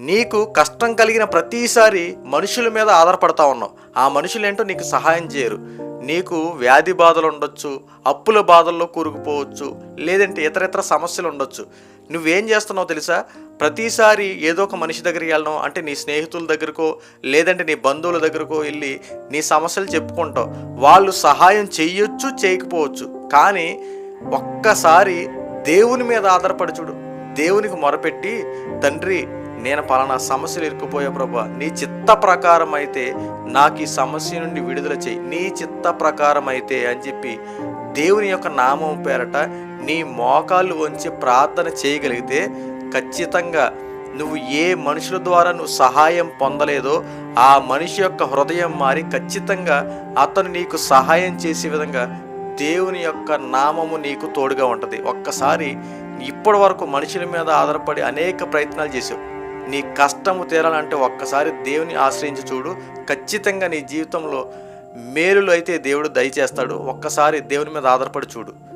నీకు కష్టం కలిగిన ప్రతిసారి మనుషుల మీద ఆధారపడతా ఉన్నావు. ఆ మనుషులేంటో నీకు సహాయం చేయరు. నీకు వ్యాధి బాధలు ఉండొచ్చు అప్పుల బాధల్లో కూరుకుపోవచ్చు లేదంటే ఇతర ఇతర సమస్యలు ఉండొచ్చు. నువ్వేం చేస్తున్నావు తెలుసా? ప్రతిసారి ఏదో ఒక మనిషి దగ్గరికి వెళ్ళడం అంటే నీ స్నేహితుల దగ్గరకో లేదంటే నీ బంధువుల దగ్గరకో వెళ్ళి నీ సమస్యలు చెప్పుకుంటావు. వాళ్ళు సహాయం చెయ్యొచ్చు చేయకపోవచ్చు. కానీ ఒక్కసారి దేవుని మీద ఆధారపడి చూడు. దేవునికి మొరపెట్టి తండ్రి నేను పలానా సమస్యలు ఇరుక్కుపోయా ప్రభా నీ చిత్త ప్రకారం అయితే నాకు ఈ సమస్య నుండి విడుదల చేయి. నీ చిత్త ప్రకారం అయితే అని చెప్పి దేవుని యొక్క నామం పేరట నీ మోకాళ్ళు వంచి ప్రార్థన చేయగలిగితే ఖచ్చితంగా నువ్వు ఏ మనుషుల ద్వారా నువ్వు సహాయం పొందలేదో ఆ మనిషి యొక్క హృదయం మారి ఖచ్చితంగా అతను నీకు సహాయం చేసే విధంగా దేవుని యొక్క నామము నీకు తోడుగా ఉంటుంది. ఒక్కసారి ఇప్పటి వరకు మనుషుల మీద ఆధారపడి అనేక ప్రయత్నాలు చేసావు. నీ కష్టము తీరాలంటే ఒక్కసారి దేవుని ఆశ్రయించి చూడు. ఖచ్చితంగా నీ జీవితంలో మేలులు అయితే దేవుడు దయచేస్తాడు. ఒక్కసారి దేవుని మీద ఆధారపడి చూడు.